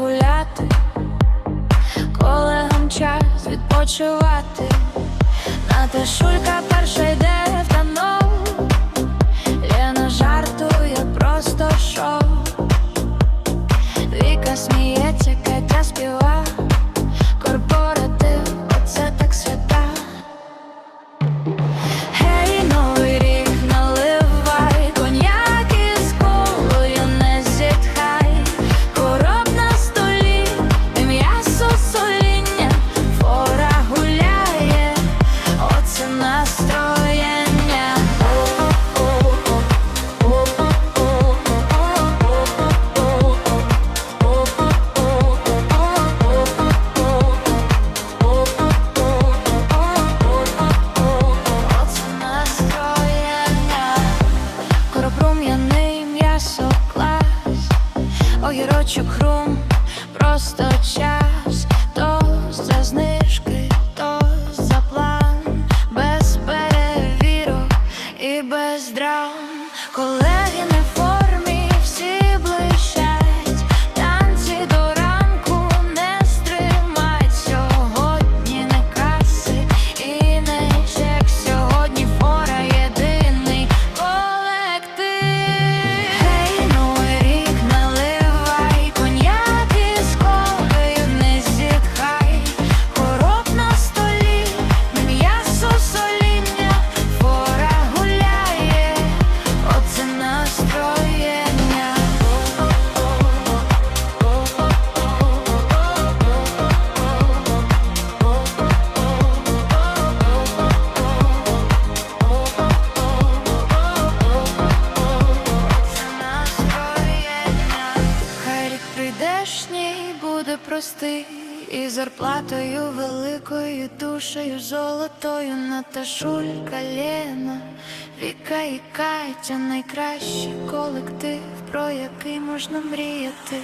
гуляти, колегам час відпочивати, на те шулька. настроєння. Оце настроєння, коропрум'яний м'ясо клас, огірочок хрум, просто час. без драм. колишній буде простий і зарплатою великою душею, золотою Наташулька Лена, Віка і Катя найкращий колектив, про який можна мріяти.